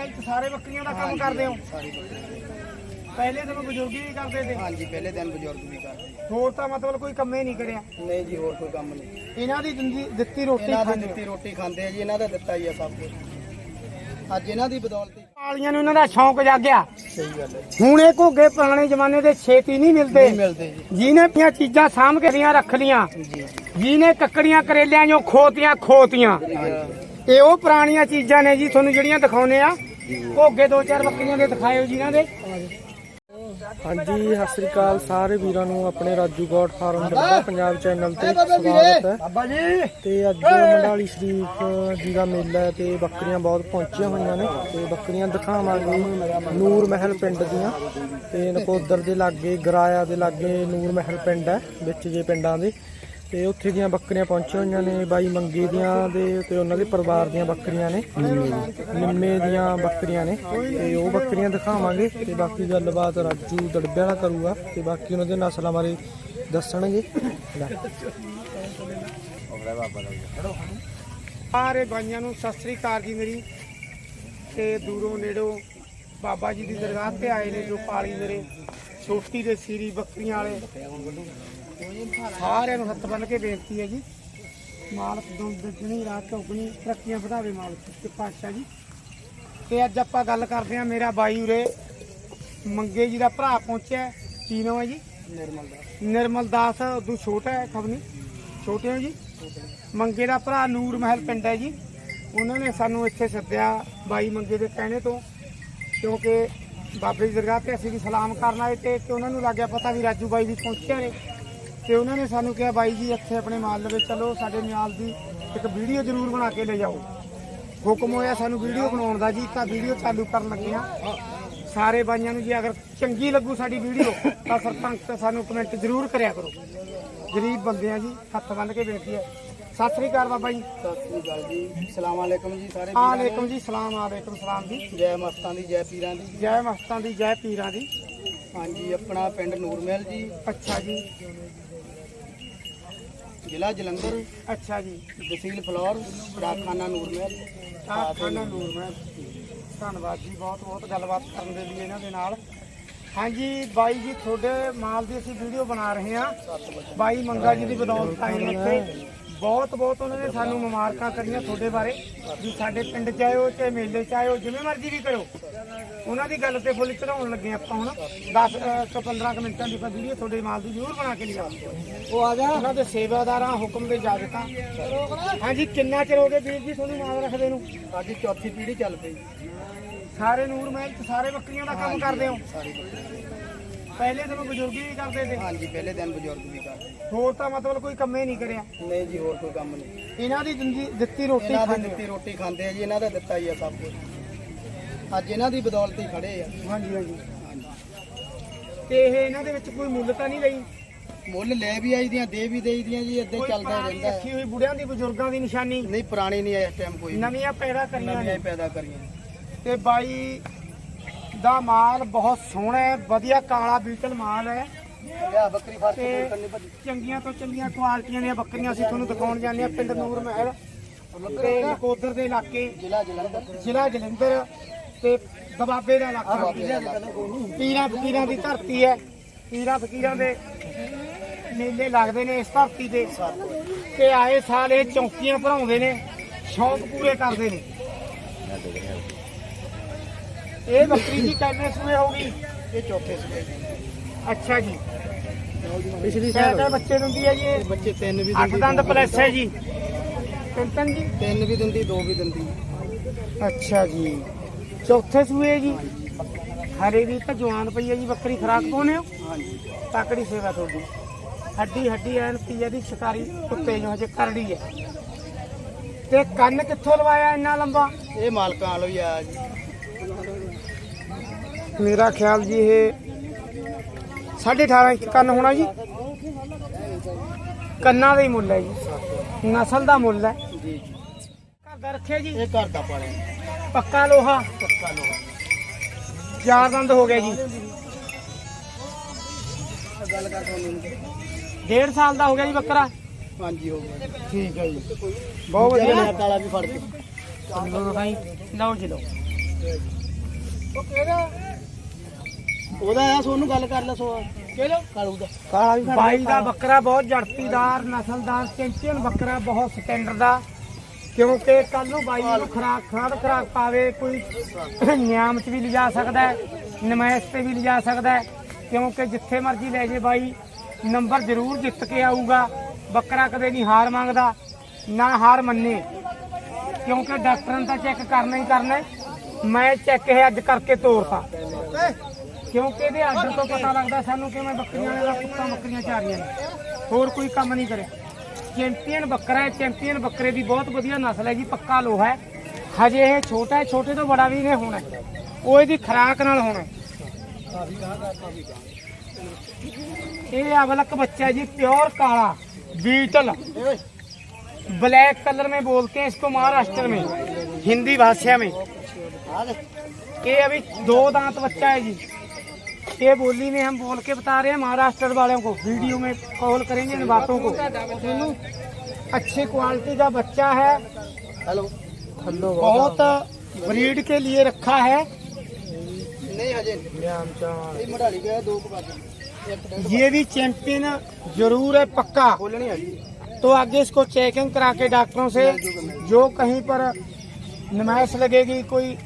ਮਹਿਲ ਚ ਸਾਰੇ ਬੱਕਰੀਆਂ ਦਾ ਕੰਮ ਕਰਦੇ ਹੋ? ਸਾਰੀ ਪਹਿਲੇ ਦਿਨ ਬਜ਼ੁਰਗੀ ਵੀ ਕਰਦੇ ਤੇ ਹਾਂਜੀ ਪਹਿਲੇ ਦਿਨ ਬਜ਼ੁਰਗ ਵੀ ਕਰਦੇ। ਹੋਰ ਤਾਂ ਮਤਲਬ ਕੋਈ ਕੰਮੇ ਨਹੀਂ ਕਰਿਆ? ਨਹੀਂ ਜੀ ਹੋਰ ਕੋਈ ਕੰਮ ਨਹੀਂ। ਇਹਨਾਂ ਦੀ ਦਿੰਦੀ ਦਿੱਤੀ ਰੋਟੀ ਇਹਨਾਂ ਦੀ ਖਾਂਦੇ ਦਿੱਤੀ ਰੋਟੀ ਖਾਂਦੇ ਆ ਜੀ ਇਹਨਾਂ ਦਾ ਦਿੱਤਾ ਹੀ ਆ ਸਭ ਕੁਝ ਅੱਜ ਇਹਨਾਂ ਦੀ ਬਦੌਲਤ ਹੀ ਵਾਲੀਆਂ ਨੂੰ ਇਹਨਾਂ ਦਾ ਸ਼ੌਂਕ ਜਾਗਿਆ। ਸਹੀ ਗੱਲ ਹੈ ਹੁਣ ਇਹ ਘੋਗੇ ਪੁਰਾਣੇ ਜ਼ਮਾਨੇ ਦੇ ਛੇਤੀ ਨਹੀਂ ਮਿਲਦੇ। ਨਹੀਂ ਮਿਲਦੇ ਜੀ। ਜਿਹਨੇ ਆਪਣੀਆਂ ਚੀਜ਼ਾਂ ਸਾਂਭ ਕੇ ਦੀਆਂ ਰੱਖ ਲੀਆਂ ਜੀ ਜਿਹਨੇ ਕੱਕੜੀਆਂ ਕਰੇਲਿਆਂ ਜੋ ਖੋਤੀਆਂ ਖੋਤੀਆਂ। ਹਾਂਜੀ। ਇਹ ਉਹ ਪੁਰਾਣੀਆਂ ਚੀਜ਼ਾਂ ਨੇ ਜੀ ਤੁਹਾਨੂੰ ਜਿਹੜੀਆਂ ਦਿਖਾਉਨੇ ਆ। ਘੋਗੇ ਦੋ ਚਾਰ ਬੱਕਰੀਆਂ ਦੇ ਦਿਖਾਇਓ ਜੀ ਇਹਨਾਂ ਦੇ। ਹਾਂਜੀ ਸਤਿ ਸ੍ਰੀ ਅਕਾਲ ਸਾਰੇ ਵੀਰਾਂ ਨੂੰ ਆਪਣੇ ਰਾਜੂ ਗੋਡ ਫਾਰਮ ਦਰਬਾਰ ਪੰਜਾਬ ਚੈਨਲ ਤੇ ਸਵਾਗਤ ਹੈ। ਬਾਬਾ ਜੀ! ਤੇ ਅੱਜ ਮੰਡਾਲੀ ਸ਼ਰੀਫ ਜੀ ਦਾ ਮੇਲਾ ਹੈ ਤੇ ਬੱਕਰੀਆਂ ਬਹੁਤ ਪਹੁੰਚੀਆਂ ਹੋਈਆਂ ਨੇ। ਤੇ ਬੱਕਰੀਆਂ ਦਿਖਾਵਾਂਗੇ ਨੂਰ ਮਹਿਲ ਪਿੰਡ ਦੀਆਂ। ਤੇ ਨਕੋਦਰ ਦੇ ਲਾਗੇ ਗਰਾਇਆ ਦੇ ਲਾਗੇ ਨੂਰ ਮਹਿਲ ਪਿੰਡ ਹੈ ਵਿੱਚ ਜੇ ਪਿੰਡਾਂ ਦੇ। ਤੇ ਉੱਥੇ ਦੀਆਂ ਬੱਕਰੀਆਂ ਪਹੁੰਚੀਆਂ ਹੋਈਆਂ ਨੇ, ਬਾਈ ਮੰਗੇ ਦੀਆਂ ਦੇ ਤੇ ਉਹਨਾਂ ਦੇ ਪਰਿਵਾਰ ਦੀਆਂ ਬੱਕਰੀਆਂ ਨੇ। ਨਿੰਮੇ ਦੀਆਂ ਬੱਕਰੀਆਂ ਨੇ ਤੇ ਉਹ ਬੱਕਰੀਆਂ ਦਿਖਾਵਾਂਗੇ ਤੇ ਬਾਕੀ ਗੱਲਬਾਤ ਰਾਜੂ ਦੜਬਿਆਂ ਨਾਲ ਕਰੂਗਾ ਤੇ ਬਾਕੀ ਉਹਨਾਂ ਦੇ ਨਸਲਾਂ ਬਾਰੇ ਦੱਸਣਗੇ। ਸਾਰੇ ਬਾਈਆਂ ਨੂੰ ਸਤਿ ਸ੍ਰੀ ਅਕਾਲ ਜੀ ਮੇਰੀ। ਤੇ ਦੂਰੋਂ ਨੇੜੋਂ ਬਾਬਾ ਜੀ ਦੀ ਦਰਗਾਹ ਤੇ ਆਏ ਨੇ ਜੋ ਪਾਲੀ ਮੇਰੇ ਛੋਟੀ ਦੇ ਸੀਰੀ ਬੱਕਰੀਆਂ ਵਾਲੇ। ਸਾਰਿਆਂ ਨੂੰ ਹੱਥ ਬੰਨ ਕੇ ਬੇਨਤੀ ਹੈ ਜੀ। ਮਾਲਕ ਦੋ ਦੁੱਗਣੀ ਰਾਤ ਚੌਗਣੀ ਤਰੱਕੀਆਂ ਵਧਾਵੇ ਮਾਲਕ ਤੇ ਪਾਤਸ਼ਾਹ ਜੀ। ਤੇ ਅੱਜ ਆਪਾਂ ਗੱਲ ਕਰਦੇ ਹਾਂ ਮੇਰਾ ਬਾਈ ਉਰੇ ਮੰਗੇ ਜੀ ਦਾ ਭਰਾ ਪਹੁੰਚਿਆ। ਹੈ। ਕੀ ਨਾਮ ਹੈ ਜੀ? ਨਿਰਮਲ ਦਾ ਨਿਰਮਲ ਦਾਸ ਉਦੋਂ ਛੋਟਾ ਹੈ ਖਬਨੀ ਛੋਟੇ ਹੋ ਜੀ? ਮੰਗੇ ਦਾ ਭਰਾ ਨੂਰ ਮਹਿਲ ਪਿੰਡ ਹੈ ਜੀ। ਉਹਨਾਂ ਨੇ ਸਾਨੂੰ ਇੱਥੇ ਸੱਦਿਆ ਬਾਈ ਮੰਗੇ ਦੇ ਕਹਿਣੇ ਤੋਂ ਕਿਉਂਕਿ ਬਾਬੇ ਦੀ ਦਰਗਾਹ ਤੇ ਅਸੀਂ ਵੀ ਸਲਾਮ ਕਰਨ ਆਏ ਤੇ ਤੇ ਉਹਨਾਂ ਨੂੰ ਲੱਗਿਆ ਪਤਾ ਵੀ ਰਾਜੂ ਬਾਈ ਵੀ ਪਹੁੰਚਿਆ ਨੇ। ਤੇ ਉਹਨਾਂ ਨੇ ਸਾਨੂੰ ਕਿਹਾ ਬਾਈ ਜੀ ਇੱਥੇ ਆਪਣੇ ਮਾਲ ਲਵੇ ਚਲੋ ਸਾਡੇ ਨਿਆਲ ਦੀ ਇੱਕ ਵੀਡੀਓ ਜ਼ਰੂਰ ਬਣਾ ਕੇ ਲੈ ਜਾਓ। ਹੁਕਮ ਹੋਇਆ ਸਾਨੂੰ ਵੀਡੀਓ ਬਣਾਉਣ ਦਾ ਜੀ ਤਾਂ ਵੀਡੀਓ ਚਾਲੂ ਕਰਨ ਲੱਗੇ ਆ ਸਾਰੇ ਬਾਈਆਂ ਨੂੰ ਜੀ ਅਗਰ ਚੰਗੀ ਲੱਗੂ ਸਾਡੀ ਵੀਡੀਓ ਤਾਂ ਸਰਪੰਚ ਤੇ ਸਾਨੂੰ ਕਮੈਂਟ ਜ਼ਰੂਰ ਕਰਿਆ ਕਰੋ। ਗਰੀਬ ਬੰਦੇ ਆ ਜੀ ਹੱਥ ਬੰਨ ਕੇ ਬੇਨਤੀ ਹੈ ਸਤਿ ਸ੍ਰੀ ਅਕਾਲ ਬਾਬਾ ਜੀ। ਸਤਿ ਸ੍ਰੀ ਅਕਾਲ ਜੀ। ਸਲਾਮ ਅਲੈਕਮ ਜੀ ਸਾਰੇ। ਆਲੇਕਮ ਜੀ ਸਲਾਮ ਆਲੇਕਮ ਸਲਾਮ ਜੀ। ਜੈ ਮਸਤਾਂ ਦੀ ਜੈ ਪੀਰਾਂ ਦੀ। ਜੈ ਮਸਤਾਂ ਦੀ ਜੈ ਪੀਰਾਂ ਦੀ। ਹਾਂਜੀ ਆਪਣਾ ਪਿੰਡ ਨੂਰਮਹਿਲ ਜੀ। ਅੱਛਾ ਜੀ। ਜ਼ਿਲ੍ਹਾ ਜਲੰਧਰ ਅੱਛਾ ਜੀ। ਤਹਿਸੀਲ ਫਲੌਰ ਡਾਕਖਾਨਾ ਨੂਰਮਹਿਲ ਆਹ ਖਾਨਾ ਨੂਰ ਮੈਂ ਧੰਨਵਾਦ ਜੀ ਬਹੁਤ ਬਹੁਤ ਗੱਲਬਾਤ ਕਰਨ ਦੇ ਲਈ ਇਹਨਾਂ ਦੇ ਨਾਲ। ਹਾਂਜੀ ਬਾਈ ਜੀ ਤੁਹਾਡੇ ਮਾਲ ਦੀ ਅਸੀਂ ਵੀਡੀਓ ਬਣਾ ਰਹੇ ਹਾਂ। ਬਾਈ ਮੰਗਾ ਜੀ ਦੀ ਬਦੌਲਤ ਆਏ ਨੇ ਇੱਥੇ। ਬਹੁਤ ਬਹੁਤ ਉਹਨਾਂ ਨੇ ਸਾਨੂੰ ਮੁਬਾਰਕਾਂ ਕਰੀਆਂ ਤੁਹਾਡੇ ਬਾਰੇ। ਵੀ ਸਾਡੇ ਪਿੰਡ ਚ ਆਇਓ ਚਾਹੇ ਮੇਲੇ ਚ ਆਇਓ ਜਿਵੇਂ ਮਰਜ਼ੀ ਵੀ ਕਰੋ। ਉਹਨਾਂ ਦੀ ਗੱਲ ਤੇ ਫੁੱਲ ਚੜਾਉਣ ਲੱਗੇ ਆਪਾਂ ਹੁਣ। 10 ਤੋਂ 15 ਕੁ ਮਿੰਟਾਂ ਦੀ ਆਪਾਂ ਵੀਡੀਓ ਤੁਹਾਡੇ ਮਾਲ ਦੀ ਜ਼ਰੂਰ ਬਣਾ ਕੇ ਲਿਆਵਾਂਗੇ ਉਹ ਆ ਜਾ ਉਹਨਾਂ ਦੇ ਸੇਵਾਦਾਰਾਂ ਹੁਕਮ ਦੇ ਜਾਜਕਾਂ ਹਾਂਜੀ ਕਿੰਨਾ ਚਿਰ ਹੋ ਗਿਆ ਵੀਰ ਜੀ ਤੁਹਾਨੂੰ ਮਾਲ ਰੱਖਦੇ ਨੂੰ? ਸਾਡੀ ਚੌਥੀ ਪੀੜ੍ਹੀ ਚੱਲ ਪਈ। ਸਾਰੇ ਨੂਰ ਮਹਿਲ ਚ ਸਾਰੇ ਬੱਕਰੀਆਂ ਦਾ ਕੰਮ ਕਰਦੇ ਹੋ? ਸਾਰੀ ਪਹਿਲੇ ਦਿਨ ਬਜ਼ੁਰਗੀ ਵੀ ਕਰਦੇ ਤੇ ਹਾਂਜੀ ਪਹਿਲੇ ਦਿਨ ਬਜ਼ੁਰਗ ਵੀ ਕਰਦੇ ਹੋਰ ਤਾਂ ਮਤਲਬ ਕੋਈ ਕੰਮੇ ਨਹੀਂ ਕਰਿਆ? ਨਹੀਂ ਜੀ ਹੋਰ ਕੋਈ ਕੰਮ ਨਹੀਂ। ਇਹਨਾਂ ਦੀ ਦਿੰਦੀ ਦਿੱਤੀ ਰੋਟੀ ਇਹਨਾਂ ਦੀ ਖਾਂਦੇ ਦਿੱਤੀ ਰੋਟੀ ਖਾਂਦੇ ਆ ਜੀ ਇਹਨਾਂ ਦਾ ਦਿੱਤਾ ਹੀ ਆ ਸਭ ਕੁਝ ਅੱਜ ਇਹਨਾਂ ਦੀ ਬਦੌਲਤ ਹੀ ਖੜੇ ਆ। ਹਾਂਜੀ ਹਾਂਜੀ। ਤੇ ਇਹ ਇਹਨਾਂ ਦੇ ਵਿੱਚ ਕੋਈ ਮੁੱਲ ਤਾਂ ਨਹੀਂ ਲਈ? ਮੁੱਲ ਲੈ ਵੀ ਆਈ ਦੀਆਂ ਦੇ ਵੀ ਦੇਈ ਦੀਆਂ ਜੀ ਹੀ ਕੋਈ ਚੱਲਦਾ ਰਹਿੰਦਾ। ਰੱਖੀ ਹੈ ਹੋਈ ਬੁੜਿਆਂ ਦੀ ਬਜ਼ੁਰਗਾਂ ਦੀ ਨਿਸ਼ਾਨੀ? ਨਹੀਂ ਪੁਰਾਣੀ ਨਹੀਂ ਹੈ ਇਸ ਟਾਈਮ ਕੋਈ। ਨਵੀਆਂ ਪੈਦਾ ਕਰੀਆਂ ਨਵੀਆਂ ਨੇ। ਹੀ ਪੈਦਾ ਕਰੀਆਂ। ਤੇ ਬਾਈ ਦਾ ਮਾਲ ਬਹੁਤ ਸੋਹਣਾ ਹੈ ਵਧੀਆ ਕਾਲਾ ਬੀਟਲ ਮਾਲ ਹੈ। ਲਿਆ ਬੱਕਰੀ ਫੜ ਕੇ ਤੇ ਕਰਨੀ ਭੱਜੀ। ਚੰਗੀਆਂ ਤੋਂ ਚੰਗੀਆਂ ਕੁਆਲਿਟੀਆਂ ਦੀਆਂ ਬੱਕਰੀਆਂ ਅਸੀਂ ਤੁਹਾਨੂੰ ਦਿਖਾਉਣ ਜਾਂਦੇ ਆ ਪਿੰਡ ਨੂਰ ਮਹਿਲ ਤੇ ਨਕੋਦਰ ਦੇ ਇਲਾਕੇ ਜ਼ਿਲ੍ਹਾ ਜਲੰਧਰ। ਜ਼ਿਲ੍ਹਾ ਜਲੰਧਰ। ਤੇ ਦਬਾਬੇ ਦਾ ਇਲਾਕਾ ਪੀਰਾਂ ਫਕੀਰਾਂ ਦੀ ਧਰਤੀ ਹੈ। ਪੀਰਾਂ ਫਕੀਰਾਂ ਦੇ ਮੇਲੇ ਲੱਗਦੇ ਨੇ ਇਸ ਧਰਤੀ ਤੇ। ਤੇ ਆਏ ਸਾਲ ਇਹ ਚੌਕੀਆਂ ਭਰਾਉਂਦੇ ਨੇ ਸ਼ੌਂਕ ਪੂਰੇ ਕਰਦੇ ਨੇ। ਇਹ ਬੱਕਰੀ ਦੀ ਕਿੰਨੇ ਸੂਏ ਹੋਗੀ ਇਹ ਚੌਥੇ ਸੂਏ ਅੱਛਾ ਜੀ। ਪਿਛਲੀ ਕਿਹੜੇ ਬੱਚੇ ਦਿੰਦੀ ਹੈ ਜੀ ਇਹ? ਬੱਚੇ ਤਿੰਨ ਵੀ ਅੱਠ ਦਿੰਦੀ ਦੰਦ ਪਲੱਸ ਹੈ ਜੀ। ਤਿੰਨ ਤਿੰਨ ਜੀ? ਤਿੰਨ ਵੀ ਦਿੰਦੀ ਦੋ ਵੀ ਦਿੰਦੀ। ਅੱਛਾ ਜੀ। ਚੌਥੇ ਸੂਏ ਜੀ। ਹਰੇ ਵੀ ਤਾਂ ਜਵਾਨ ਪਈ ਹੈ ਜੀ ਬੱਕਰੀ ਖਰਾਕ ਪਾਉਨੇ ਹੋ? ਹਾਂਜੀ ਤਾਕੜੀ ਸੇਵਾ ਤੁਹਾਡੀ? ਹੱਡੀ ਹੱਡੀ ਐਨ ਪੀਏ ਦੀ ਸ਼ਿਕਾਰੀ ਕੁੱਤੇ ਜੋ ਹਜੇ ਕਰੜੀ ਹੈ ਤੇ ਕੰਨ ਕਿੱਥੋਂ ਲਵਾਇਆ ਇੰਨਾ ਲੰਬਾ? ਇਹ ਮਾਲਕਾਂ ਵਾਲੋ ਹੀ ਆ ਜੀ। ਮੇਰਾ ਖਿਆਲ ਜੀ ਇਹ 18.5 ਇੰਚ ਕੰਨ ਹੋਣਾ ਜੀ। ਕੰਨਾਂ ਦਾ ਹੀ ਮੁੱਲ ਹੈ ਜੀ। ਨਸਲ ਦਾ ਮੁੱਲ ਹੈ। ਜੀ। ਘਰ ਦਾ ਰੱਖਿਆ ਜੀ? ਇਹ ਘਰ ਦਾ ਪਾਲਿਆ। ਪੱਕਾ ਲੋਹਾ? ਪੱਕਾ ਲੋਹਾ ਚਾਰ ਦੰਦ ਹੋ ਗਿਆ ਜੀ। ਗੱਲ ਕਰ ਤੁਹਾਨੂੰ ਡੇਢ ਸਾਲ ਦਾ ਹੋ ਗਿਆ ਜੀ ਬੱਕਰਾ। ਹਾਂਜੀ ਹੋ ਗਿਆ। ਠੀਕ ਹੈ ਜੀ। ਬਹੁਤ ਵਧੀਆ। ਕਾਲਾ ਵੀ ਫੜ ਕੇ। ਲਓ ਭਾਈ ਲਓ ਜੀ ਲਓ। ਉਹ ਕਿਹੜਾ ਉਹਦਾ ਆ ਸੋਨੂੰ ਗੱਲ ਕਰ ਲੈ ਸੋ ਕਿਹੜਾ ਕਾਲੂ ਦਾ। ਕਾਲਾ ਵੀ ਬਾਈ ਦਾ ਬੱਕਰਾ ਬਹੁਤ ਜੜਤੀਦਾਰ ਨਸਲਦਾਰ ਚੈਂਪੀਅਨ ਬੱਕਰਾ ਬਹੁਤ ਸਟੈਂਡਰਡ ਦਾ ਕਿਉਂਕਿ ਕੱਲ ਨੂੰ ਬਾਈ ਨੂੰ ਖਰਾਕ ਖਾਦ ਖਰਾਕ ਪਾਵੇ, ਕੋਈ ਨਿਆਮ ਚ ਵੀ ਲਿਜਾ ਸਕਦਾ ਹੈ, ਨਮਾਇਸ਼ ਤੇ ਵੀ ਲਿਜਾ ਸਕਦਾ ਹੈ। ਕਿਉਂਕਿ ਜਿੱਥੇ ਮਰਜ਼ੀ ਲੈ ਜੇ ਬਾਈ, ਨੰਬਰ ਜ਼ਰੂਰ ਜਿੱਤ ਕੇ ਆਊਗਾ। ਬੱਕਰਾ ਕਦੇ ਨਹੀਂ ਹਾਰ ਮੰਗਦਾ, ਨਾ ਹਾਰ ਮੰਨੇ। ਕਿਉਂਕਿ ਡਾਕਟਰਾਂ ਨੇ ਤਾਂ ਚੈੱਕ ਕਰਨਾ ਹੀ ਕਰਨਾ ਮੈਂ ਚੈੱਕ ਇਹ ਅੱਜ ਕਰਕੇ ਤੋਰਤਾ। ਕਿਉਂਕਿ ਇਹਦੇ ਆਰਡਰ ਤੋਂ ਪਤਾ ਲੱਗਦਾ ਸਾਨੂੰ ਕਿਵੇਂ ਬੱਕਰੀਆਂ ਦਾ ਕੁੱਤਾ ਬੱਕਰੀਆਂ ਚਾਰੀਆਂ ਨੇ। ਹੋਰ ਕੋਈ ਕੰਮ ਨਹੀਂ ਕਰਿਆ ਚੈਂਪੀਅਨ ਬੱਕਰਾ ਹੈ ਚੈਂਪੀਅਨ ਬੱਕਰੇ ਦੀ ਬਹੁਤ ਵਧੀਆ ਨਸਲ ਹੈ ਜੀ ਪੱਕਾ ਲੋਹਾ ਹੈ ਹਜੇ ਇਹ ਛੋਟਾ ਹੈ ਛੋਟੇ ਤੋਂ ਬੜਾ ਵੀ ਇਹਨੇ ਹੋਣਾ ਹੈ। ਉਹ ਇਹਦੀ ਖਰਾਕ ਨਾਲ ਹੋਣਾ ਹੈ। ਇਹ अवलक बच्चा है जी प्योर काला बीटल ब्लैक कलर में बोलते हैं इसको महाराष्ट्र में हिंदी भाषा में ये अभी दो दांत बच्चा है जी ये बोली में हम बोल के बता रहे हैं महाराष्ट्र वालों को। वीडियो में कॉल करेंगे इन बातों को। अच्छी क्वालिटी का बच्चा है। हेलो। बहुत ब्रीड के लिए रखा है। ये भी चैंपियन ज़रूर है पक्का। तो आगे इसको चेकिंग करा के डॉक्टरों से जो कहीं पर नुमाइश लगेगी कोई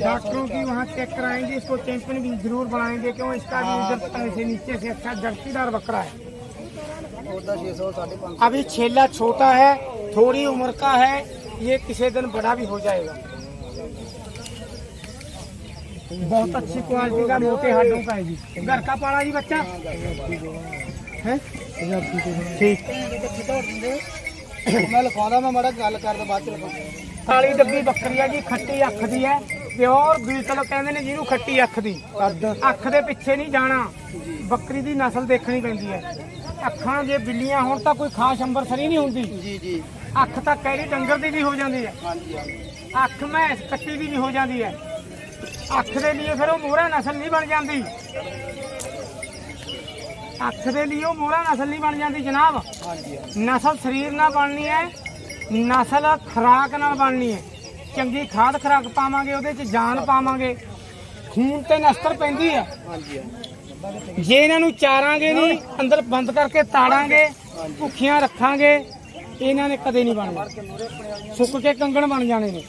डॉक्टरों की वहाँ चेक कराएँगे इसको चैंपियन भी ज़रूर बनाएँगे क्यों? इसका भी हाँ, से नीचे से अच्छा जर्सीदार बकरा है। अभी छेला छोटा है थोड़ी उम्र का है ये किसी दिन बड़ा भी हो जाएगा। बहुत अच्छी क्वालिटी का मोटे हड्डों का है जी। घर का पाला जी बच्चा? ठीक। मैं लिखा मैं मैडम गल कर दबाद डब्बी बकरी है जी खट्टी अख दी है। ਪਿਓਰ ਬੀਟਲ ਕਹਿੰਦੇ ਨੇ ਜਿਹਨੂੰ ਖੱਟੀ ਅੱਖ ਦੀ। ਅੱਖ ਦੇ ਪਿੱਛੇ ਨਹੀਂ ਜਾਣਾ। ਬੱਕਰੀ ਦੀ ਨਸਲ ਦੇਖਣੀ ਪੈਂਦੀ ਹੈ। ਅੱਖਾਂ ਜੇ ਬਿੱਲੀਆਂ ਹੋਣ ਤਾਂ ਕੋਈ ਖਾਸ ਅੰਬਰਸਰੀ ਨਹੀਂ ਹੁੰਦੀ। ਜੀ ਜੀ। ਅੱਖ ਤਾਂ ਕਹਿਰੀ ਡੰਗਰ ਦੀ ਵੀ ਹੋ ਜਾਂਦੀ ਹੈ। ਹਾਂਜੀ ਅੱਖ ਮੈਂਸ ਕੱਟੀ ਦੀ ਵੀ ਹੋ ਜਾਂਦੀ ਹੈ। ਅੱਖ ਦੇ ਲਈ ਫਿਰ ਉਹ ਮੋਹਰਾ ਨਸਲ ਨਹੀਂ ਬਣ ਜਾਂਦੀ। ਅੱਖ ਦੇ ਲਈ ਉਹ ਮੋਹਰਾ ਨਸਲ ਨਹੀਂ ਬਣ ਜਾਂਦੀ ਜਨਾਬ। ਹਾਂਜੀ। ਨਸਲ ਸਰੀਰ ਨਾਲ ਬਣਨੀ ਹੈ। ਨਸਲ ਖਰਾਕ ਨਾਲ ਬਣਨੀ ਹੈ। ਚੰਗੀ ਖਾਦ ਖਰਾਕ ਪਾਵਾਂਗੇ ਉਹਦੇ ਚ ਜਾਨ ਪਾਵਾਂਗੇ। ਖੂਨ ਤੇ ਨਸਤਰ ਪੈਂਦੀ ਹਾਂਜੀ। ਜੇ ਇਹਨਾਂ ਨੂੰ ਚਾਰਾਂਗੇ ਨਹੀਂ ਅੰਦਰ ਬੰਦ ਕਰਕੇ ਤਾੜਾਂਗੇ ਭੁੱਖੀਆਂ ਰੱਖਾਂਗੇ ਇਹਨਾਂ ਨੇ ਕਦੇ ਨਹੀਂ ਬਣਨਾ। ਸੁੱਕ ਕੇ ਕੰਗਣ ਬਣ ਜਾਣੇ ਨੇ।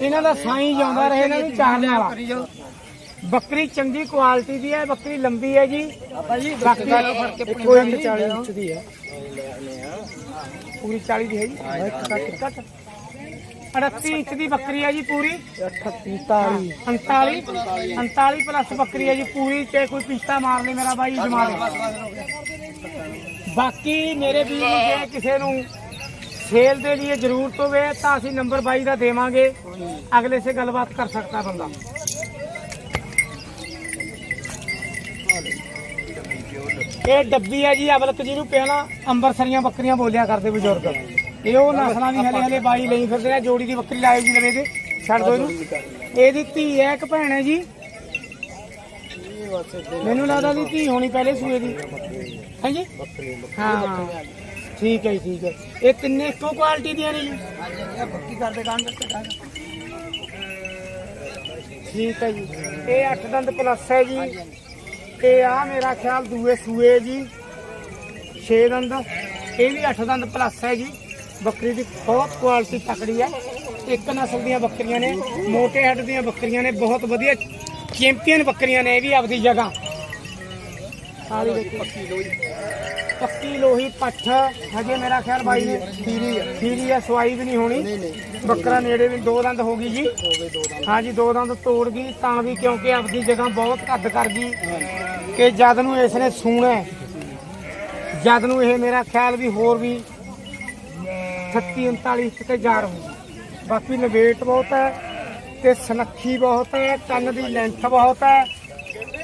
ਇਹਨਾਂ ਦਾ ਸਾਈਂ ਜਿਉਂਦਾ ਰਹੇ ਇਹਨਾਂ ਨੂੰ ਚਾਹਣ ਵਾਲਾ। ਬੱਕਰੀ ਚੰਗੀ ਕੁਆਲਿਟੀ ਦੀ ਹੈ ਬੱਕਰੀ ਲੰਬੀ ਹੈ ਜੀ ਬਾਕੀ ਕੋਈ 40 ਇੰਚ ਦੀ ਹੈ। ਪੂਰੀ 40 ਦੀ ਹੈ ਜੀ 38 ਇੰਚ ਦੀ ਬੱਕਰੀ ਹੈ ਜੀ ਪੂਰੀ। 38 40 39 39 ਪਲੱਸ ਬੱਕਰੀ ਹੈ ਜੀ ਪੂਰੀ ਤੇ ਕੋਈ ਪਿਛਤਾ ਮਾਰ ਲੈ ਮੇਰਾ ਬਾਈ ਜਮਾ ਦੇ। ਬਾਕੀ ਮੇਰੇ ਵੀਰ ਨੂੰ ਜੇ ਕਿਸੇ ਨੂੰ ਸੇਲ ਦੇ ਲਈ ਜ਼ਰੂਰਤ ਹੋਵੇ ਤਾਂ ਅਸੀਂ ਨੰਬਰ ਬਾਈ ਦਾ ਦੇਵਾਂਗੇ। ਅਗਲੇ ਸੇ ਗੱਲਬਾਤ ਕਰ ਸਕਦਾ ਬੰਦਾ। ਇਹ ਡੱਬੀ ਹੈ ਜੀ ਅਵਲਕ ਜੀ ਨੂੰ ਪਹਿਲਾਂ ਅੰਬਰਸਰੀਆਂ ਬੱਕਰੀਆਂ ਬੋਲਿਆ ਕਰਦੇ ਬਜ਼ੁਰਗ। ਇਹ ਉਹ ਨਸਲਾਂ ਦੀ ਹਲੇ ਹਲੇ ਬਾਈ ਲਈ ਫਿਰਦੇ ਆ, ਜੋੜੀ ਦੀ ਬੱਕਰੀ ਲਾਏ ਜੀ ਲਵੇ ਦੇ ਛੱਡ ਦੋ ਇਹਨੂੰ। ਇਹਦੀ ਧੀ ਹੈ ਇੱਕ ਭੈਣ ਹੈ ਜੀ। ਮੈਨੂੰ ਲੱਗਦਾ ਦੀ ਧੀ ਹੋਣੀ ਪਹਿਲੇ ਸੂਏ ਦੀ। ਹਾਂਜੀ? ਹਾਂ ਠੀਕ ਹੈ ਜੀ, ਠੀਕ ਹੈ। ਇਹ ਤਿੰਨੇ ਇੱਕੋ ਕੁਆਲਿਟੀ ਦੀਆਂ ਨੇ ਜੀ। ਪੱਕੀ ਕਰਦੇ ਗਾਂ ਠੀਕ ਹੈ ਜੀ। ਇਹ 8 ਦੰਦ ਪਲੱਸ ਹੈ ਜੀ। ਤੇ ਆ ਮੇਰਾ ਖਿਆਲ ਦੂਏ ਸੂਏ ਜੀ। 6 ਦੰਦ। ਇਹ ਵੀ 8 ਦੰਦ ਪਲੱਸ ਹੈ ਜੀ। ਬੱਕਰੀ ਦੀ ਬਹੁਤ ਕੁਆਲਿਟੀ ਤਕੜੀ ਹੈ। ਇੱਕ ਨਸਲ ਦੀਆਂ ਬੱਕਰੀਆਂ ਨੇ ਮੋਟੇ ਹੱਡ ਦੀਆਂ ਬੱਕਰੀਆਂ ਨੇ ਬਹੁਤ ਵਧੀਆ ਚੈਂਪੀਅਨ ਬੱਕਰੀਆਂ ਨੇ ਇਹ ਵੀ ਆਪਦੀ ਜਗ੍ਹਾ। ਸਾਰੀ ਪੱਕੀ ਲੋਈ ਪੱਕੀ ਲੋਹੀ ਪੱਠ ਹਜੇ ਮੇਰਾ ਖਿਆਲ ਬਾਈ ਨੇ ਖੀਰੀ ਹੈ। ਖੀਰੀ ਹੈ ਸਵਾਈ ਵੀ ਨਹੀਂ ਹੋਣੀ। ਬੱਕਰਾ ਨੇੜੇ ਵੀ ਦੋ ਦੰਦ ਹੋ ਗਈ ਜੀ। ਹੋ ਗਏ ਦੋ ਦਿਨ ਹਾਂਜੀ ਦੋ ਦੰਦ ਤੋੜ ਗਈ ਤਾਂ ਵੀ ਕਿਉਂਕਿ ਆਪਦੀ ਜਗ੍ਹਾ ਬਹੁਤ ਕੱਦ ਕਰ ਗਈ। ਕਿ ਜਦ ਨੂੰ ਇਸ ਨੇ ਸੂਣਾ ਜਦ ਨੂੰ ਇਹ ਮੇਰਾ ਖਿਆਲ ਵੀ ਹੋਰ ਵੀ 36 39 ਤੇ ਜਾ ਰਹੂ ਬਾਕੀ ਲਵੇਟ ਬਹੁਤ ਹੈ ਤੇ ਸਨੱਖੀ ਬਹੁਤ ਹੈ, ਕੰਨ ਦੀ ਲੈਂਥ ਬਹੁਤ ਹੈ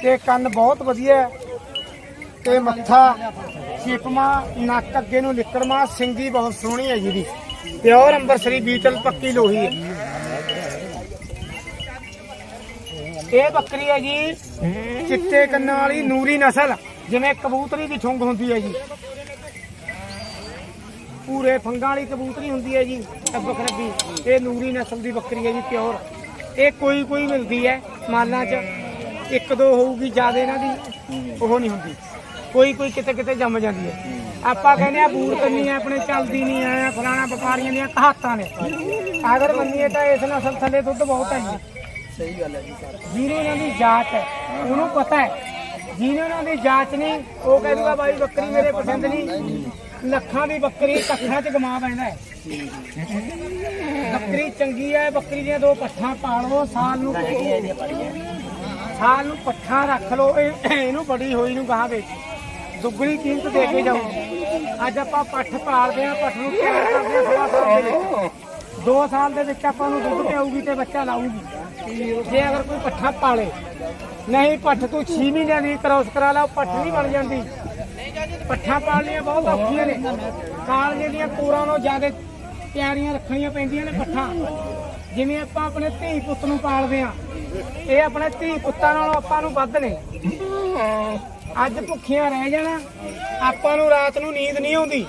ਤੇ ਕੰਨ ਬਹੁਤ ਵਧੀਆ ਹੈ ਤੇ ਮੱਥਾ, ਚਿਪਮਾ, ਨੱਕ ਅੱਗੇ ਨੂੰ ਨਿਕਰਮਾ, ਸਿੰਗੀ ਬਹੁਤ ਸੋਹਣੀ ਹੈ ਜਿਹਦੀ ਪਿਓਰ ਅੰਬਰਸਰੀ ਬੀਟਲ ਪੱਕੀ ਲੋਹੀ ਹੈ। ਇਹ ਬੱਕਰੀ ਹੈ ਜੀ ਚਿੱਟੇ ਕੰਨਾਂ ਵਾਲੀ ਨੂਰੀ ਨਸਲ, ਜਿਵੇਂ ਕਬੂਤਰੀ ਦੀ ਠੁੰਗ ਹੁੰਦੀ ਹੈ ਜੀ। ਪੂਰੇ ਫੰਗਾਂ ਵਾਲੀ ਕਬੂਤਰੀ ਹੁੰਦੀ ਹੈ ਜੀ ਅੱਬਕ ਰੱਬੀ ਇਹ ਨੂਰੀ ਨਸਲ ਦੀ ਬੱਕਰੀ ਹੈ ਜੀ ਪਿਓਰ। ਇਹ ਕੋਈ ਕੋਈ ਮਿਲਦੀ ਹੈ ਮਾਲਾਂ 'ਚ ਇੱਕ ਦੋ ਹੋਊਗੀ ਜ਼ਿਆਦਾ ਇਹਨਾਂ ਦੀ ਉਹ ਨਹੀਂ ਹੁੰਦੀ। ਕੋਈ ਕੋਈ ਕਿਤੇ ਕਿਤੇ ਜੰਮ ਜਾਂਦੀ ਹੈ। ਆਪਾਂ ਕਹਿੰਦੇ ਆ ਬੂਰ ਕੰਨੀ ਆ ਆਪਣੇ ਚੱਲਦੀ ਨਹੀਂ ਆਇਆ ਫਲਾਣਾ ਵਪਾਰੀਆਂ ਦੀਆਂ ਕਹਾਤਾਂ ਨੇ। ਅਗਰ ਮੰਨੀਏ ਤਾਂ ਇਸ ਨਸਲ ਥੱਲੇ ਦੁੱਧ ਬਹੁਤ ਹੈ ਜੀ। ਸਹੀ ਗੱਲ ਹੈ ਜੀ ਸਰ। ਜਿਹਨੇ ਉਹਨਾਂ ਦੀ ਜਾਂਚ ਹੈ ਉਹਨੂੰ ਪਤਾ ਹੈ। ਜਿਹਨੇ ਉਹਨਾਂ ਦੀ ਜਾਂਚ ਨਹੀਂ ਉਹ ਕਹਿ ਦੂਗਾ ਬਾਈ ਬੱਕਰੀ ਮੇਰੇ ਪਸੰਦ ਨਹੀਂ। ਲੱਖਾਂ ਦੀ ਬੱਕਰੀ ਕੱਖਾਂ 'ਚ ਗਮਾ ਪੈਂਦਾ ਹੈ। ਬੱਕਰੀ ਚੰਗੀ ਹੈ ਬੱਕਰੀ ਦੀਆਂ ਦੋ ਪੱਠਾਂ ਪਾਲੋ ਸਾਲ ਨੂੰ ਸਾਲ ਨੂੰ ਪੱਠਾਂ ਰੱਖ ਲਓ ਇਹ- ਇਹਨੂੰ ਬੜੀ ਹੋਈ ਨੂੰ ਗਾਹ ਵੇਚ। ਦੁੱਗਣੀ ਕੀਮਤ ਦੇ ਕੇ ਜਾਓ। ਅੱਜ ਆਪਾਂ ਪੱਠ ਪਾਲਦੇ ਆ ਪੱਠ ਨੂੰ ਤਿਆਰ ਕਰਦੇ ਆ ਦੇ ਸਾਲ ਦੇ ਵਿੱਚ ਆਪਾਂ ਨੂੰ ਦੁੱਧ ਪਿਆਊਗੀ ਤੇ ਬੱਚਾ ਲਾਊਗੀ। ਜੇ ਅਗਰ ਕੋਈ ਪੱਠਾ ਪਾਲੇ ਨਹੀਂ ਪੱਠ ਤੂੰ 6 ਮਹੀਨਿਆਂ ਦੀ ਕ੍ਰੋਸ ਕਰਾ ਲਾ ਪੱਠ ਨਹੀਂ ਬਣ ਜਾਂਦੀ। ਪੱਠਾ ਪਾਲਣੀਆਂ ਬਹੁਤ ਔਖੀਆਂ ਨੇ। ਕਾਲਜੇ ਦੀਆਂ ਕੋਰਾਂ ਨੂੰ ਜ਼ਿਆਦਾ ਪਿਆਰੀਆਂ ਰੱਖਣੀਆਂ ਪੈਂਦੀਆਂ ਨੇ ਪੱਠਾ। ਜਿਵੇਂ ਆਪਾਂ ਆਪਣੇ ਧੀ ਪੁੱਤ ਨੂੰ ਪਾਲਦੇ ਆ ਇਹ ਆਪਣੇ ਧੀ ਪੁੱਤਾਂ ਨਾਲੋਂ ਆਪਾਂ ਨੂੰ ਵੱਧ ਨੇ। ਅੱਜ ਭੁੱਖੀਆਂ ਰਹਿ ਜਾਣਾ ਆਪਾਂ ਨੂੰ ਰਾਤ ਨੂੰ ਨੀਂਦ ਨਹੀਂ ਆਉਂਦੀ।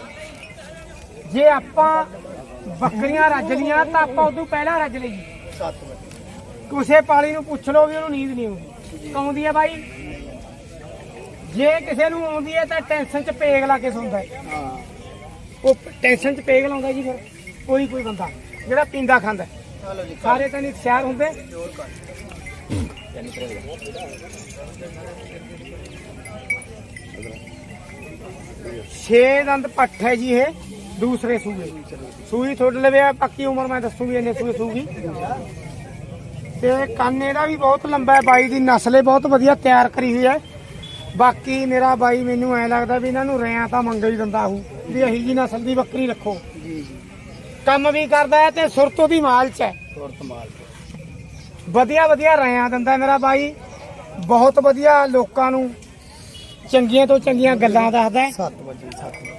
ਜੇ ਆਪਾਂ ਬੱਕਰੀਆਂ ਰੱਜ ਲੀਆਂ ਤਾਂ ਆਪਾਂ ਉਦੋਂ ਪਹਿਲਾਂ ਰੱਜ ਲਈ 7 ਵਜੇ। ਕਿਸੇ ਪਾਲੀ ਨੂੰ ਪੁੱਛ ਲਓ ਵੀ ਉਹਨੂੰ ਨੀਂਦ ਨਹੀਂ ਆਉਂਦੀ। ਆਉਂਦੀ ਹੈ ਬਾਈ ਜੇ ਕਿਸੇ ਨੂੰ ਆਉਂਦੀ ਹੈ ਤਾਂ ਟੈਨਸ਼ਨ 'ਚ ਪੇਗ ਲਾ ਕੇ ਸੌਂਦਾ ਹੈ। ਹਾਂ। ਉਹ ਟੈਨਸ਼ਨ 'ਚ ਪੇਗ ਲਾਉਂਦਾ ਜੀ ਫਿਰ ਕੋਈ ਕੋਈ ਬੰਦਾ ਜਿਹੜਾ ਪੀਂਦਾ ਖਾਂਦਾ ਸਾਰੇ ਤਾਂ ਨਹੀਂ ਸ਼ਹਿਰ ਹੁੰਦੇ। ਛੇ ਦੰਦ ਪੱਠ ਹੈ ਜੀ ਇਹ ਦੂਸਰੇ ਸੂਏ। ਸੂਈ ਥੋੜ ਲਵੇ ਪੱਕੀ ਉਮਰ ਮੈਂ ਦੱਸੂਗੀ ਇਹਨੇ ਸੂਏ ਸੂਗੀ। ਤੇ ਕੰਨ ਇਹਦਾ ਵੀ ਬਹੁਤ ਲੰਬਾ ਹੈ ਬਾਈ ਦੀ ਨਸਲੇ ਬਹੁਤ ਵਧੀਆ ਤਿਆਰ ਕਰੀ ਹੋਈ ਹੈ। ਬਾਕੀ ਮੇਰਾ ਬਾਈ ਮੈਨੂੰ ਐ ਲੱਗਦਾ ਵੀ ਇਹਨਾਂ ਨੂੰ ਰਿਆਂ ਤਾਂ ਮੰਗਾ ਹੀ ਦਿੰਦਾ ਹੂ ਵੀ ਇਹੀ ਜੀ ਨਸਲ ਦੀ ਬੱਕਰੀ ਰੱਖੋ। ਜੀ ਜੀ। ਕੰਮ ਵੀ ਕਰਦਾ ਹੈ ਤੇ ਸੁਰਤੋਂ ਦੀ ਮਾਲ ਚ ਹੈ। ਹੋਰ ਕਮਾਲ ਵਧੀਆ ਵਧੀਆ ਰਿਆਂ ਦਿੰਦਾ ਮੇਰਾ ਬਾਈ। ਬਹੁਤ ਵਧੀਆ ਲੋਕਾਂ ਨੂੰ ਚੰਗੀਆਂ ਤੋਂ ਚੰਗੀਆਂ ਗੱਲਾਂ ਦੱਸਦਾ ਹੈ। 7 ਵਜੇ 7 ਵਜੇ।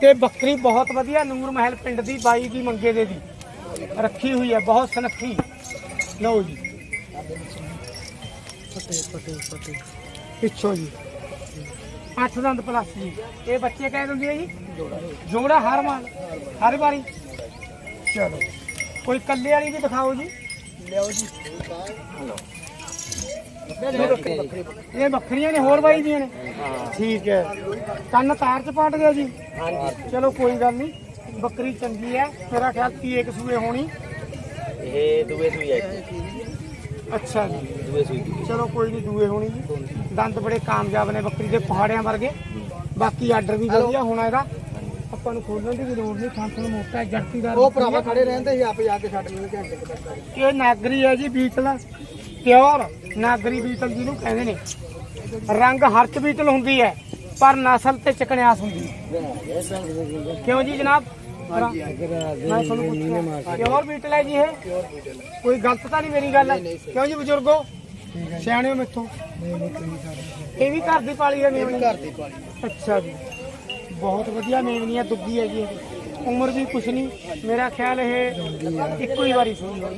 ਤੇ ਬੱਕਰੀ ਬਹੁਤ ਵਧੀਆ ਨੂਰ ਮਹਿਲ ਪਿੰਡ ਦੀ ਬਾਈ ਦੀ ਮੰਗੇ ਦੇ ਦੀ। ਰੱਖੀ ਹੋਈ ਹੈ ਬਹੁਤ ਸੁਨੱਖੀ। ਲਓ ਜੀ। ਫਟੇ ਫਟੇ ਫਟੇ ਪਿੱਛੋਂ ਜੀ। ਅੱਠ ਦੰਦ ਪਲੱਸ ਜੀ। ਇਹ ਬੱਚੇ ਕਹਿ ਦਿੰਦੇ ਆ ਜੀ ਜੋੜਾ ਹਰ ਮਾਲ ਹਰ ਵਾਰੀ। ਚਲੋ ਕੋਈ ਕੱਲੇ ਵਾਲੀ ਵੀ ਦਿਖਾਓ ਜੀ। ਲਿਆਓ ਜੀ। ਇਹ ਬੱਕਰੀਆਂ ਨੇ ਹੋਰ ਬਾਈ ਦੀਆਂ ਨੇ। ਠੀਕ ਹੈ। ਕੰਨ ਤਾਰ ਚ ਪਾਟ ਗਿਆ ਜੀ। ਹਾਂਜੀ। ਚਲੋ ਕੋਈ ਗੱਲ ਨਹੀਂ। ਬੱਕਰੀ ਚੰਗੀ ਹੈ। ਮੇਰਾ ਖਿਆਲ ਕੀ ਇੱਕ ਸੂਏ ਹੋਣੀ? ਇਹ ਦੂਏ ਸੂਈ ਹੈ ਅੱਛਾ ਜੀ। ਦੂਏ ਸੂਈ ਚਲੋ ਕੋਈ ਨਹੀਂ ਦੂਏ ਹੋਣੀ ਜੀ। ਦੰਦ ਬੜੇ ਕਾਮਯਾਬ ਨੇ ਬੱਕਰੀ ਦੇ ਪਹਾੜਿਆਂ ਵਰਗੇ। ਬਾਕੀ ਆਰਡਰ ਵੀ ਵਧੀਆ ਹੋਣਾ ਇਹਦਾ। ਆਪਾਂ ਨੂੰ ਖੋਲਣ ਦੀ ਵੀ ਲੋੜ ਨਹੀਂ ਥਾਂ ਥਾਂ ਮੋਟਾ ਹੈ, ਜਰਤੀਦਾਰ ਉਹ ਬੱਕਰੀ ਭਰਾਵਾ। ਖੜੇ ਰਹਿੰਦੇ ਸੀ ਆਪੇ ਜਾ ਕੇ ਛੱਡ ਲੈਣ ਘੰਟੇ ਕੁ ਤੱਕ ਇਹ ਨਾਗਰੀ ਹੈ ਜੀ ਬੀਟਲ ਪਿਓਰ ਨਾਗਰੀ ਬੀਟਲ ਜਿਹਨੂੰ ਕਹਿੰਦੇ ਨੇ। ਰੰਗ ਹਰਚ ਬੀਟਲ ਹੁੰਦੀ ਹੈ ਪਰ ਨਸਲ ਤੇ ਚਕਣਿਆਸ ਹੁੰਦੀ ਹੈ। ਕਿਉਂ ਜੀ ਜਨਾਬ? ਹਾਂਜੀ ਮੈਂ ਤੁਹਾਨੂੰ ਪੁੱਛਿਆ ਪਿਓਰ ਬੀਟਲ ਹੈ ਜੀ ਇਹ? ਕੋਈ ਗਲਤ ਤਾਂ ਨਹੀਂ ਮੇਰੀ ਗੱਲ? ਕਿਉਂ ਜੀ ਬਜ਼ੁਰਗੋ? ਸਿਆਣੇ ਹੋ ਮੈਥੋਂ। ਇਹ ਵੀ ਘਰ ਦੀ ਪਾਲੀ ਹੈ ਮੇਵਣੀ? ਘਰ ਦੀ ਪਾਲੀ ਅੱਛਾ ਜੀ। ਬਹੁਤ ਵਧੀਆ ਮੇਵਣੀ ਹੈ ਦੁੱਗੀ ਹੈ ਜੀ ਉਮਰ ਵੀ ਕੁਛ ਨਹੀਂ। ਮੇਰਾ ਖਿਆਲ ਇਹ ਇੱਕੋ ਹੀ ਵਾਰੀ ਹੈ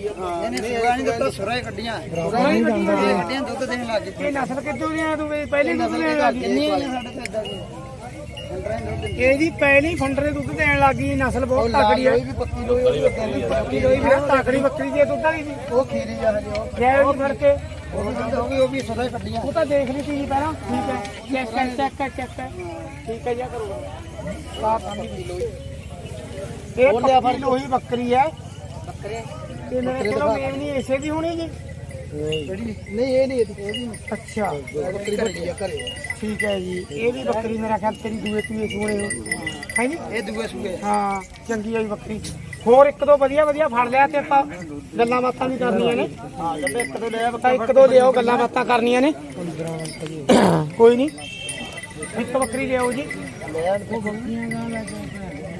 ਇਹਨੇ ਸੁਰਾ ਨਹੀਂ ਦਿੱਤਾ ਸੁਰਾ ਹੀ ਕੱਢੀਆਂ। ਸੁਰਾ ਹੀ ਕੱਢੀਆਂ ਦੁੱਧ ਦੇਣ ਲੱਗ ਗਏ। ਇਹ ਨਸਲ ਕਿੱਥੋਂ ਦੀ ਆ ਤੂੰ ਪਹਿਲੀ ਦੁੱਧ ਦੇਣ ਲੱਗ ਕਿੰਨੀ ਗਈ ਸਾਡੇ ਤੋਂ ਇਦਾਂ ਦੀ? ਅੰਡਰਾਂ ਦੁੱਧ ਇਹ ਜੀ ਪਹਿਲੀ ਫੰਡਰੇ ਦੁੱਧ ਦੇਣ ਲੱਗ ਗਈ ਨਸਲ ਬਹੁਤ ਤਕੜੀ ਹੈ ਵੀ ਪੱਕੀ ਲੋਈ ਕਹਿੰਦੇ ਪੱਕੀ ਲੋਈ ਵੀ ਤਕੜੀ ਬੱਕਰੀ ਦੀ ਦੁੱਧ ਵਾਲੀ ਦੀ ਉਹ ਖੀਰੀ ਜਾ ਹਜੇ ਉਹ ਲੈ ਉਹ ਫੜ ਕੇ ਉਹ ਵੀ ਦੁੱਧ ਹੋ ਗਈ ਉਹ ਵੀ ਸੁਰਾ ਹੀ ਕੱਢੀਆਂ। ਉਹ ਤਾਂ ਦੇਖ ਲਈ ਸੀ ਜੀ ਪਹਿਲਾਂ। ਠੀਕ ਹੈ। ਚੈੱਕ ਕਰ ਚੈੱਕ ਕਰ ਚੈੱਕ ਕਰ। ਠੀਕ ਹੈ ਜੀ ਕਰੋ। ਸਾਫ਼ ਸਾਫੀ ਲੋਈ। ਇਹ ਹੋਰ ਲਿਆ ਫੜ। ਪੱਕੀ ਲੋਹੀ ਬੱਕਰੀ ਹੈ। ਬੱਕਰੇ? ਤੇ ਮੇਰੇ ਕੋਲ ਮੇਵ ਨਹੀਂ ਇਸੇ ਦੀ ਹੋਣੀ ਜੀ। ਜਿਹੜੀ ਨਹੀਂ ਇਹ ਨਹੀਂ ਇਹਦੀ ਇਹਦੀ ਅੱਛਾ ਬੱਕਰੀ ਘਰੇ ਆ ਘਰੇ ਠੀਕ ਹੈ ਜੀ ਇਹ ਵੀ ਬੱਕਰੀ ਮੇਰਾ ਖਿਆਲ ਤੇਰੀ ਦੂਏ ਤੀਏ ਸੋਹਣੇ ਹੈ ਜੀ ਇਹ ਦੂਏ ਸੂਏ ਹਾਂ ਚੰਗੀ ਆਈ ਬੱਕਰੀ ਹੋਰ ਇੱਕ ਦੋ ਵਧੀਆ ਵਧੀਆ ਫੜ ਲਿਆ ਤੇ ਆਪਾਂ ਗੱਲਾਂ ਬਾਤਾਂ ਵੀ ਕਰਨੀਆਂ ਨੇ ਹਾਂ ਜਦੋਂ ਇੱਕ ਦੋ ਲਿਆ ਤਾਂ ਇੱਕ ਦੋ ਲਿਆਓ ਗੱਲਾਂ ਬਾਤਾਂ ਕਰਨੀਆਂ ਨੇ ਕੋਈ ਨਹੀਂ। ਇੱਕ ਬੱਕਰੀ ਲਿਆਓ ਜੀ। ਲੈ ਹੱਥ ਵੱਤ ਬਸ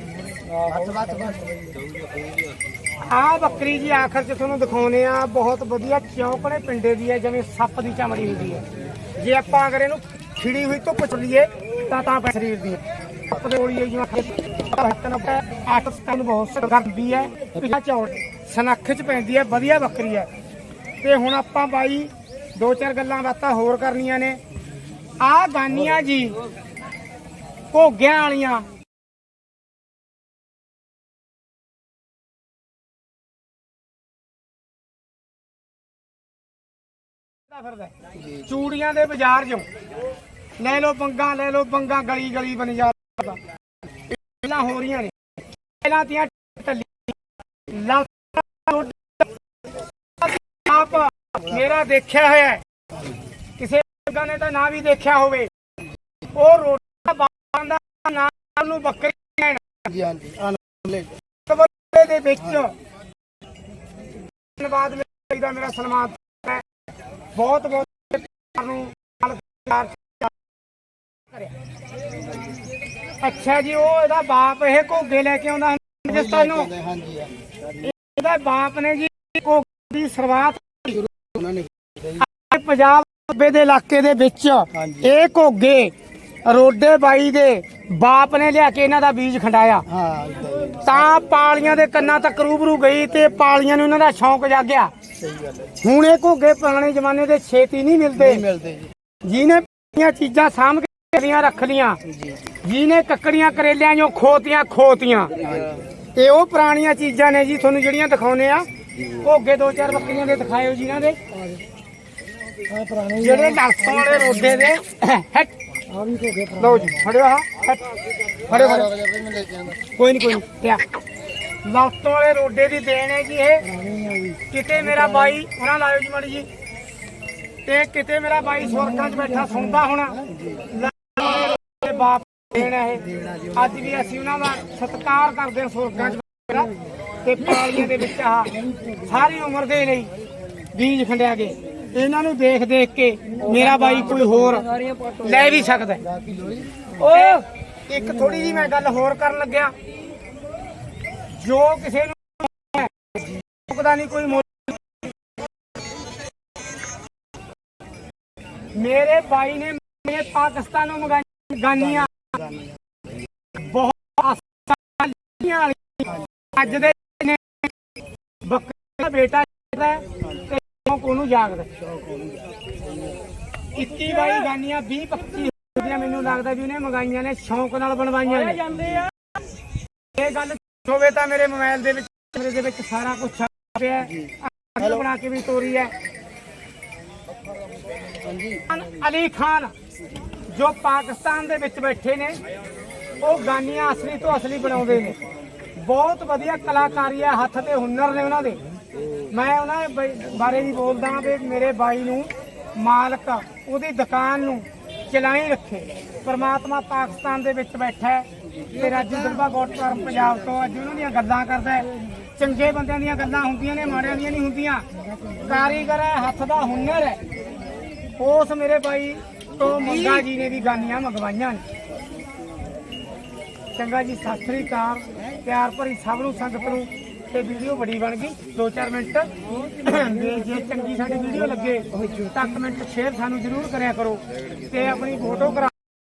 ਆਹ ਬੱਕਰੀ ਜੀ ਆਖਰ ਚ ਤੁਹਾਨੂੰ ਦਿਖਾਉਨੇ ਆ, ਬਹੁਤ ਵਧੀਆ ਚੌਕੜੇ ਪਿੰਡੇ ਦੀ ਹੈ, ਜਿਵੇਂ ਸੱਪ ਦੀ ਚਮੜੀ ਹੁੰਦੀ ਹੈ। ਜੇ ਆਪਾਂ ਅਗਰ ਇਹਨੂੰ ਖਿੜੀ ਹੋਈ ਧੁੱਪ ਚ ਲਈਏ, ਤਾਂ ਤਾਂ ਪੈ ਸਰੀਰ ਦੀ ਸੱਪ ਦੇ ਗੋਲੀ ਜਿਵੇਂ ਹੱਥਨ ਆਟ ਸਟਨ ਬਹੁਤ ਕਰਦੀ ਹੈ, ਪਿਛਾ ਚੌੜ ਸਨੱਖ ਚ ਪੈਂਦੀ ਹੈ, ਵਧੀਆ ਬੱਕਰੀ ਹੈ। ਤੇ ਹੁਣ ਆਪਾਂ ਬਾਈ ਦੋ ਚਾਰ ਗੱਲਾਂ ਬਾਤਾਂ ਹੋਰ ਕਰਨੀਆਂ ਨੇ। ਆਹ ਗਾਨੀਆਂ ਜੀ ਘੋਗਿਆਂ ਵਾਲੀਆਂ ਫਿਰਦਾ। ਚੂੜੀਆਂ ਦੇ ਬਾਜ਼ਾਰ 'ਚੋਂ। ਲੈ ਲਓ ਬੰਗਾ ਲੈ ਲਓ ਬੰਗਾ ਗਲੀ ਗਲੀ ਬਣ ਜਾਂਦਾ ਪਹਿਲਾਂ ਹੋ ਰਹੀਆਂ ਨੇ। ਪਹਿਲਾਂ ਤੀਆਂ ਟੱਲੀ ਆਪ ਮੇਰਾ ਦੇਖਿਆ ਹੋਇਆ। ਕਿਸੇ ਬੰਗਾ ਨੇ ਤਾਂ ਨਾ ਵੀ ਦੇਖਿਆ ਹੋਵੇ। ਉਹ ਰੋਟਾ ਬਾਂਦਾ ਨਾਮ ਨੂੰ ਬੱਕਰੀ ਲੈਣ ਜੀ ਹਾਂਜੀ ਕਬਰੇ ਦੇ ਵਿੱਚ ਧੰਨਵਾਦ ਮੇਰਾ ਦਾ ਮੇਰਾ ਸਨਮਾਨ। ਬਹੁਤ ਬਹੁਤ ਨੂੰ ਅੱਛਾ ਜੀ ਉਹ ਇਹਦਾ ਬਾਪ ਇਹ ਘੋਗੇ ਲੈ ਕੇ ਆਉਂਦਾ ਹਿੰਦੁਸਤਾਨ ਨੂੰ ਹਾਂਜੀ। ਇਹਦਾ ਬਾਪ ਨੇ ਜੀ ਘੋਗੇ ਦੀ ਸ਼ੁਰੂਆਤ ਉਹਨਾਂ ਨੇ ਇਹ ਪੰਜਾਬ ਸੂਬੇ ਦੇ ਇਲਾਕੇ ਦੇ ਵਿੱਚ। ਇਹ ਘੋਗੇ ਰੋਡੇ ਬਾਈ ਦੇ ਬਾਪ ਨੇ ਲਿਆ ਕੇ ਇਹਨਾਂ ਦਾ ਬੀਜ ਖੰਡਾਇਆ। ਤਾਂ ਪਾਲੀਆਂ ਦੇ ਕੰਨਾਂ ਤੱਕ ਰੂਬਰੂ ਗਈ ਤੇ ਪਾਲੀਆਂ ਨੂੰ ਇਹਨਾਂ ਦਾ ਸ਼ੌਂਕ ਜਾਗਿਆ ਸਹੀ ਗੱਲ ਹੈ ਹੁਣ ਇਹ ਘੋਗੇ ਪੁਰਾਣੇ ਜ਼ਮਾਨੇ ਦੇ ਛੇਤੀ ਨਹੀਂ ਮਿਲਦੇ। ਨਹੀਂ ਮਿਲਦੇ ਜੀ। ਜਿਹਨੇ ਇਹ ਚੀਜ਼ਾਂ ਸਾਂਭ ਕੇ ਦੀਆਂ ਰੱਖ ਲੀਆਂ ਜੀ ਜਿਹਨੇ ਕੱਕੜੀਆਂ ਕਰੇਲਿਆਂ ਜੋ ਖੋਤੀਆਂ ਖੋਤੀਆਂ। ਤੇ ਉਹ ਪੁਰਾਣੀਆਂ ਚੀਜ਼ਾਂ ਨੇ ਜੀ ਤੁਹਾਨੂੰ ਜਿਹੜੀਆਂ ਦਿਖਾਉਨੇ ਆ। ਘੋਗੇ ਦੋ ਚਾਰ ਬੱਕਰੀਆਂ ਦੇ ਦਿਖਾਇਓ ਜੀ। ਇਹਨਾਂ ਦੇ ਆ। ਪੁਰਾਣੇ ਜਿਹੜੇ ਲੜਸੋਂ ਵਾਲੇ ਰੋਡੇ ਦੇ। ਹੈਟ। ਆ ਵੀ ਗਏ ਲਓ ਜੀ ਫੜਿਓ ਆ ਹੈਟ। ਫੜਿਓ ਫੜਿਓ। ਕੋਈ ਨਹੀਂ ਕੋਈ ਨਹੀਂ ਪਿਆ ਲੜਸੋਂ ਵਾਲੇ ਰੋਡੇ ਦੀ ਦੇਣ ਹੈ ਜੀ ਇਹ। ਕਿਤੇ ਮੇਰਾ ਬਾਈ ਉਹਨਾਂ ਲਾਇਓ ਜੀ ਮਾੜੀ ਜੀ। ਤੇ ਕਿਤੇ ਮੇਰਾ ਬਾਈ ਸੁਰਗਾਂ 'ਚ ਬੈਠਾ ਸੁਣਦਾ ਹੋਣਾ। ਬਾਪ ਦੇਣ ਹੈ ਇਹ। ਅੱਜ ਵੀ ਅਸੀਂ ਉਹਨਾਂ ਦਾ ਸਤਿਕਾਰ ਕਰਦੇ ਹਾਂ ਸੁਰਗਾਂ 'ਚ। ਤੇ ਪਾਲੀਆਂ ਦੇ ਵਿੱਚ ਆ ਸਾਰੀ ਉਮਰ ਦੇ ਲਈ ਬੀਜ ਖੰਡਿਆ ਗਏ ਇਹਨਾਂ ਨੂੰ ਦੇਖ ਦੇਖ ਕੇ ਮੇਰਾ ਬਾਈ ਕੋਈ ਹੋਰ ਲੈ ਵੀ ਸਕਦਾ। ਉਹ ਇੱਕ ਥੋੜੀ ਜੀ ਮੈਂ ਗੱਲ ਹੋਰ ਕਰਨ ਲੱਗਿਆ। ਜੋ ਕਿਸੇ ਨੂੰ ਚੁੱਕਦਾ ਨਹੀਂ ਕੋਈ ਮੁੱਲ ਮੇਰੇ ਭਾਈ ਨੇ ਮੇਰੇ ਪਾਕਿਸਤਾਨ ਮੰਗਾਈਆਂ ਗਾਨੀਆਂ ਬਹੁਤ ਆਸਾਨੀਆਂ ਵਾਲੀਆਂ। ਅੱਜ ਦੇ ਨੇ ਬੱਕਰੀ ਦਾ ਬੇਟਾ ਹੈ ਤੇ ਸ਼ੌਂਕ ਉਹਨੂੰ ਜਾਗਦਾ ਹੈ। 21 ਬਾਈ ਗਾਨੀਆਂ 20 25 ਹੁੰਦੀਆਂ ਮੈਨੂੰ ਲੱਗਦਾ ਵੀ ਉਹਨੇ ਮੰਗਾਈਆਂ ਨੇ ਸ਼ੌਂਕ ਨਾਲ ਬਣਵਾਈਆਂ ਨੇ ਇਹ ਗੱਲ ਹੋਵੇ ਤਾਂ ਮੇਰੇ ਮੋਬਾਈਲ ਦੇ ਵਿੱਚ ਮੇਰੇ ਦੇ ਵਿੱਚ ਸਾਰਾ ਕੁਝ ਪਿਆ ਹੈ। ਬਣਾ ਕੇ ਵੀ ਤੋਰੀ ਹੈ। ਅਲੀ ਖਾਨ ਜੋ ਪਾਕਿਸਤਾਨ ਦੇ ਵਿੱਚ ਬੈਠੇ ਨੇ ਉਹ ਗਾਨੀਆਂ ਅਸਲੀ ਤੋਂ ਅਸਲੀ ਬਣਾਉਂਦੇ ਨੇ। ਬਹੁਤ ਵਧੀਆ ਕਲਾਕਾਰੀ ਹੈ ਹੱਥ ਤੇ ਹੁਨਰ ਨੇ ਉਹਨਾਂ ਦੇ। ਮੈਂ ਉਹਨਾਂ ਬਾਰੇ ਵੀ ਬੋਲਦਾ ਵੀ ਮੇਰੇ ਬਾਈ ਨੂੰ ਮਾਲਕ ਉਹਦੀ ਦੁਕਾਨ ਨੂੰ ਚਲਾਈ ਰੱਖੇ। ਪਰਮਾਤਮਾ ਪਾਕਿਸਤਾਨ ਦੇ ਵਿੱਚ ਬੈਠਾ ਹੈ। ਤੇ ਰਾਜੂ ਦਰਬਾ ਗੋਟਪੁਰ ਪੰਜਾਬ ਤੋਂ ਅੱਜ ਉਹਨਾਂ ਦੀਆਂ ਗੱਲਾਂ ਕਰਦਾ ਹੈ। ਚੰਗੇ ਬੰਦਿਆਂ ਦੀਆਂ ਗੱਲਾਂ ਹੁੰਦੀਆਂ ਨੇ, ਮਾੜਿਆਂ ਦੀਆਂ ਨਹੀਂ ਹੁੰਦੀਆਂ। ਕਾਰੀਗਰ ਹੈ, ਹੱਥ ਦਾ ਹੁਨਰ ਹੈ। ਉਸ ਮੇਰੇ ਬਾਈ ਤੋਂ ਮੰਗਾ ਜੀ ਨੇ ਵੀ ਗਾਨੀਆਂ ਮੰਗਵਾਈਆਂ ਨੇ। ਚੰਗਾ ਜੀ, ਸਤਿ ਸ੍ਰੀ ਅਕਾਲ। ਪਿਆਰ ਭਰੀ ਸਭ ਨੂੰ, ਸੰਗਤ ਨੂੰ। ਤੇ ਵੀਡੀਓ ਬੜੀ ਬਣ ਗਈ। 2-4 ਮਿੰਟ। ਤੇ ਜੇ ਚੰਗੀ ਸਾਡੀ ਵੀਡੀਓ ਲੱਗੇ, ਤਾਂ ਕਮੈਂਟ ਸ਼ੇਅਰ ਸਾਨੂੰ ਜ਼ਰੂਰ ਕਰਿਆ ਕਰੋ। ਤੇ ਆਪਣੀ ਫੋਟੋ ਕਰਾ